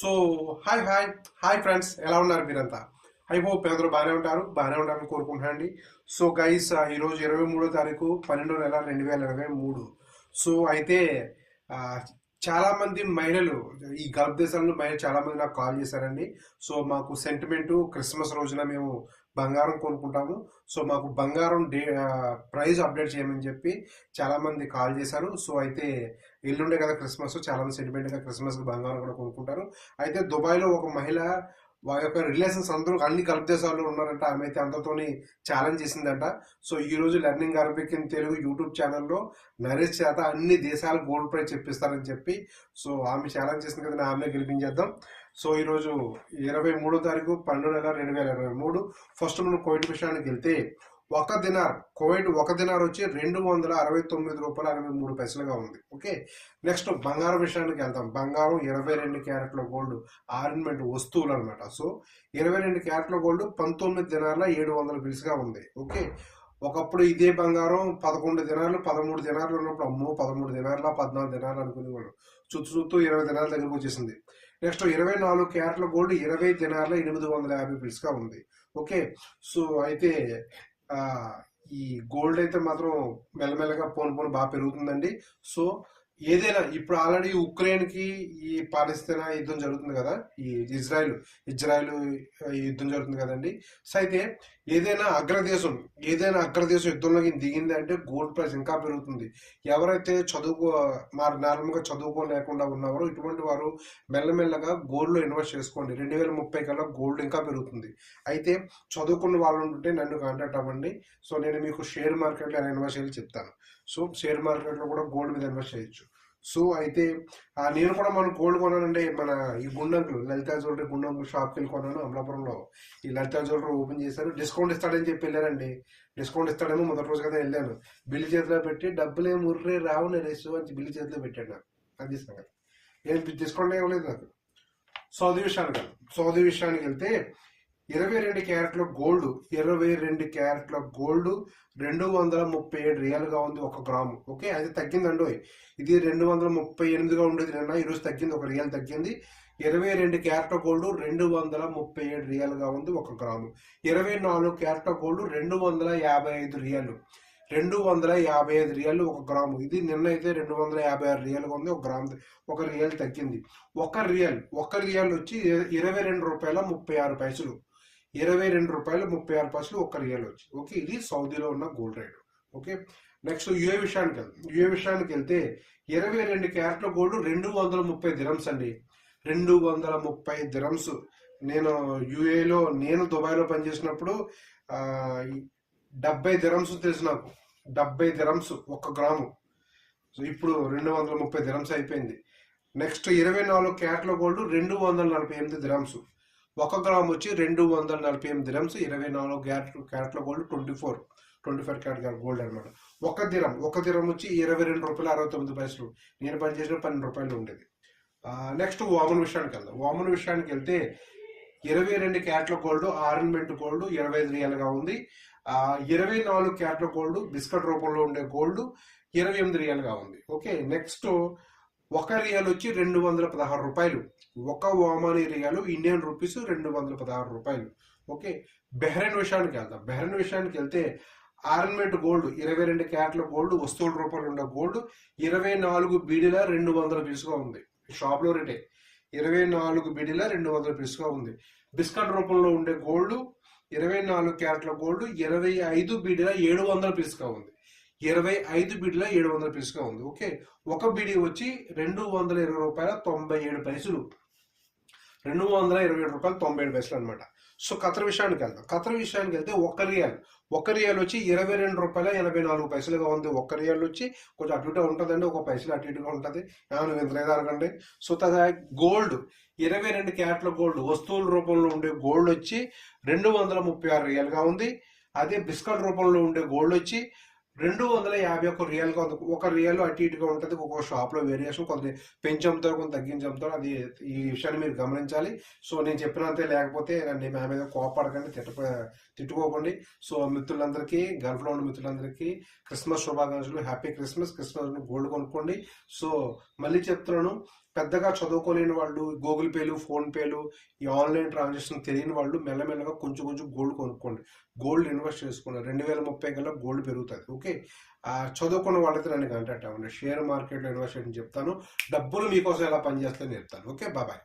So hi hi hi friends ఎలా ఉన్నారు మీరంతా? ఐ హోప్ అందరూ బాగానే ఉంటారు. బాగానే ఉంటారని కోరుకుంటున్నాను అండి సో గైస్ ఈరోజు ఇరవై మూడో తారీఖు పన్నెండో నెల రెండు వేల ఇరవై మూడు. సో అయితే చాలామంది మహిళలు ఈ గల్ఫ్ దేశాల్లో మహిళలు చాలామంది నాకు కాల్ చేశారండి. సో మాకు సెంటిమెంటు క్రిస్మస్ రోజున మేము బంగారం కొనుక్కుంటాము. సో మాకు బంగారం డే ప్రైస్ అప్డేట్ చేయమని చెప్పి చాలామంది కాల్ చేశారు. సో అయితే ఎల్లుండే కదా క్రిస్మస్ చాలామంది సెంటిమెంట్గా క్రిస్మస్కి క్రిస్మస్ బంగారం కూడా కొనుక్కుంటారు. అయితే దుబాయ్లో ఒక మహిళ వారి యొక్క రిలేషన్స్ అందరూ అన్ని గల్ఫ్ దేశాల్లో ఉన్నారంట. ఆమె అయితే అందరితోని ఛాలెంజ్ చేసిందంట. సో ఈ రోజు learning Arabic in Telugu YouTube ఛానల్లో నరేష్ చేత అన్ని దేశాల గోల్డ్ ప్రైజ్ చెప్పిస్తారని చెప్పి సో ఆమె ఛాలెంజ్ చేసింది కదా ఆమె గెలిపించేద్దాం. సో ఈరోజు ఇరవై మూడో తారీఖు పన్నెండు నెల రెండు వేల ఇరవై మూడు. ఫస్ట్ మనం కోవిడ్ విషయానికి వెళ్తే ఒక దినార్ కోవిడ్ ఒక దినార్ వచ్చి రెండు వందల అరవై తొమ్మిది రూపాయల అరవై మూడు పైసలుగా ఉంది. ఓకే? నెక్స్ట్ బంగారం విషయానికి వెళ్తాం బంగారం ఇరవై రెండు క్యారెట్ల గోల్డ్ ఆర్నమెంట్ వస్తువులు అనమాట సో ఇరవై రెండు క్యారెట్ల గోల్డ్ పంతొమ్మిది దినార్ల ఏడు వందల బిల్స్గా ఉంది. ఓకే? ఒకప్పుడు ఇదే బంగారం పదకొండు దినాలు పదమూడు దినాలు ఉన్నప్పుడు అమ్మో పదమూడు దినాల పద్నాలుగు దినాలు అనుకునేవాడు చుట్టూ చుట్టూ ఇరవై దినాల దగ్గరకు వచ్చేసింది. నెక్స్ట్ ఇరవై నాలుగు క్యారెట్ల గోల్డ్ ఇరవై దినాల ఎనిమిది వందల యాభై బిల్స్గా ఉంది. ఓకే? సో అయితే ఈ గోల్డ్ అయితే మాత్రం మెల్లమెల్లగా పోను పోను బాగా పెరుగుతుందండి. సో ఏదైనా ఇప్పుడు ఆల్రెడీ ఉక్రెయిన్కి ఈ పాలస్తీనా యుద్ధం జరుగుతుంది కదా ఈ ఇజ్రాయెల్ ఇజ్రాయెల్ యుద్ధం జరుగుతుంది కదండి. సో అయితే ఏదైనా అగ్రదేశం ఏదైనా అగ్రదేశం యుద్ధంలోకి దిగింది అంటే గోల్డ్ ప్రైస్ ఇంకా పెరుగుతుంది. ఎవరైతే చదువుకో మరి నార్మల్గా చదువుకోలేకుండా ఉన్నారో ఇటువంటి వారు మెల్లమెల్లగా గోల్డ్లో ఇన్వెస్ట్ చేసుకోండి. రెండు వేల ముప్పై కల్లా గోల్డ్ ఇంకా పెరుగుతుంది. అయితే చదువుకున్న వాళ్ళు ఉంటే నన్ను కాంటాక్ట్ అవ్వండి. సో నేను మీకు షేర్ మార్కెట్లో ఎలా ఇన్వెస్ట్ చేయాలి చెప్తాను. సో షేర్ మార్కెట్లో కూడా గోల్డ్ మీద ఇన్వెస్ట్ చేయొచ్చు. సో అయితే నేను కూడా మనం గోల్డ్ కొనాలంటే మన ఈ గుండంకులు లలితా జ్యువెలరీ గుండంకులు షాప్కి వెళ్ళి కొన్నాను అమలాపురంలో. ఈ లలితా జ్యువెలరీ ఓపెన్ చేశారు. డిస్కౌంట్ ఇస్తాడని చెప్పి వెళ్ళానండి. డిస్కౌంట్ ఇస్తాడేమో మొదటి రోజు కదా వెళ్ళాను. బిల్లు చేతిలో పెట్టి డబ్బులే ముర్రే రావు నరేసు అని బిల్లు చేతిలో పెట్టాడు నాకు. అది సంగతి. ఏం డిస్కౌంట్ ఇవ్వలేదు నాకు. సౌదీ విషయానికి వెళ్దాం. సౌదీ విషయానికి వెళ్తే ఇరవై రెండు క్యారెట్ల గోల్డ్ ఇరవై రెండు క్యారెట్ల గోల్డ్ రెండు వందల ముప్పై ఏడు రియల్గా ఉంది ఒక గ్రాము. ఓకే? అది తగ్గిందండి ఇది రెండు వందల ముప్పై ఎనిమిదిగా ఉండేది నిన్న ఈరోజు తగ్గింది ఒక రియల్ తగ్గింది. ఇరవై రెండు క్యారెట్ల గోల్డ్ రెండు వందల ముప్పై ఏడు రియల్గా ఉంది ఒక గ్రాము. ఇరవై నాలుగు క్యారెట్ల గోల్డ్ రెండు వందల యాభై ఐదు రియల్ రెండు వందల యాభై ఐదు రియల్ ఒక గ్రాము. ఇది నిన్న అయితే రెండు వందల యాభై ఆరు రియల్గా ఉంది ఒక గ్రాము ఒక రియల్ తగ్గింది. ఒక రియల్ ఒక రియల్ వచ్చి ఇరవై రెండు రూపాయల ముప్పై ఆరు పైసలు. ఇరవై రెండు రూపాయలు ముప్పై ఆరు పైసలు ఒక్క రియల్ వచ్చి. ఓకే ఇది సౌదీలో ఉన్న gold rate. Okay next UAE విషయానికి వెళ్తాం యుఏ విషయానికి వెళ్తే ఇరవై రెండు క్యారెట్ల గోల్డ్ రెండు వందల ముప్పై దిరమ్స్ అండి. రెండు వందల ముప్పై దిరమ్స్ నేను యుఏలో నేను దుబాయ్లో పనిచేసినప్పుడు డెబ్బై దిరమ్స్ తెలుసు నాకు. డెబ్బై దిరమ్స్ ఒక గ్రాము. సో ఇప్పుడు రెండు వందల ముప్పై దిరమ్స్ అయిపోయింది. నెక్స్ట్ ఇరవై నాలుగు క్యారెట్ల గోల్డ్ రెండు వందల నలభై ఎనిమిది దిరమ్స్ ఒక గ్రామ్ వచ్చి రెండు వందల నలభై ఎనిమిది దిరమ్స్ ఇరవై నాలుగు క్యారెట్ క్యారెట్ల gold twenty four twenty five carat gold అనమాట ఒక దిరం ఒక దిరం వచ్చి ఇరవై రెండు రూపాయలు అరవై తొమ్మిది పైసలు. నేను పనిచేసిన పన్నెండు రూపాయలు ఉండేది. నెక్స్ట్ వామన్ విషయానికి వెళ్దాం. వామన్ విషయానికి వెళ్తే ఇరవై రెండు క్యారెట్ల గోల్డ్ ఆర్నమెంట్ గోల్డ్ ఇరవై ఐదు రియల్గా ఉంది. ఇరవై నాలుగు క్యారెట్ల గోల్డ్ బిస్కెట్ రూపంలో ఉండే గోల్డ్ ఇరవై ఎనిమిది రియల్గా ఉంది. ఓకే నెక్స్ట్ ఒక రియల్ వచ్చి రెండు వందల పదహారు రూపాయలు. ఒక ఓమానీ రియాలు ఇండియన్ రూపీస్ రెండు వందల పదహారు రూపాయలు. ఓకే? బెహ్రెన్ విషయానికి వెళ్దాం. బెహ్రెన్ విషయానికి వెళ్తే ఆర్నమెంట్ గోల్డ్ ఇరవై రెండు క్యారెట్ల గోల్డ్ వస్తువుల రూపంలో ఉండే గోల్డ్ ఇరవై నాలుగు బీడీల రెండు వందల పీసుగా ఉంది. షాప్లో రేటే. ఇరవై నాలుగు బీడీల రెండు వందల పీసుగా ఉంది. బిస్కట్ రూపంలో ఉండే గోల్డ్ ఇరవై నాలుగు క్యారెట్ల గోల్డ్ ఇరవై ఐదు బీడీల ఏడు వందల పీసుగా ఉంది. ఇరవై ఐదు బీడీల ఏడు వందల పీసుగా ఉంది. ఓకే. ఒక బిడి వచ్చి రెండు వందల ఇరవై రూపాయల తొంభై ఏడు పైసలు. రెండు వందల ఇరవై ఏడు రూపాయలు తొంభై ఏడు పైసలు అనమాట సో ఖతర్ విషయానికి వెళ్దాం. ఖతర్ విషయానికి వెళ్తే ఒక రియల్. ఒక రియల్ వచ్చి ఇరవై రెండు రూపాయల ఎనభై నాలుగు పైసలుగా ఉంది. ఒక రియల్ వచ్చి కొంచెం అటు ఇటు ఉంటుందండి. ఒక పైసలు అటు ఇటుగా ఉంటుంది. ఏమైనా వింతలేదు అనకండి సో తద గోల్డ్ ఇరవై రెండు క్యారెట్ల గోల్డ్ వస్తువుల రూపంలో ఉండే గోల్డ్ వచ్చి రెండు వందల ముప్పై ఆరు రియల్గా ఉంది. అదే బిస్కట్ రూపంలో ఉండే గోల్డ్ వచ్చి రెండు వందల యాభై ఒక రియల్గా ఉంది ఒక రియల్ అటు ఇటుగా ఉంటుంది ఒక్కొక్క షాప్లో వేరియేషన్ కొంత పెంచంతో కొంత తగ్గించి అది ఈ విషయాన్ని మీరు గమనించాలి. సో నేను చెప్పినంతే లేకపోతే నన్ను మా మీద కోపడకండి తిట్ట తిట్టుకోకండి. సో మిత్రులందరికీ గల్ఫ్లో ఉన్న మిత్రులందరికీ క్రిస్మస్ శుభాకాంక్షలు హ్యాపీ క్రిస్మస్ క్రిస్మస్ గోల్డ్ కొనుక్కోండి. సో మళ్ళీ చెప్తున్నాను పెద్దగా చదువుకోలేని వాళ్ళు గూగుల్ పేలు ఫోన్ పేలు ఈ ఆన్లైన్ ట్రాన్సాక్షన్ తెలియని వాళ్ళు మెల్లమెల్లగా కొంచెం కొంచెం గోల్డ్ కొనుక్కోండి. గోల్డ్ ఇన్వెస్ట్ చేసుకోండి. రెండు వేల ముప్పై కల్లా గోల్డ్ పెరుగుతుంది. ఓకే చదువుకున్న వాళ్ళైతే నన్ను కాంటాక్ట్ అవ్వండి. షేర్ మార్కెట్లో ఇన్వెస్ట్ చేయడం చెప్తాను. డబ్బులు మీకోసం ఎలా పనిచేస్తాయని చెప్తాను ఓకే బాబాయ్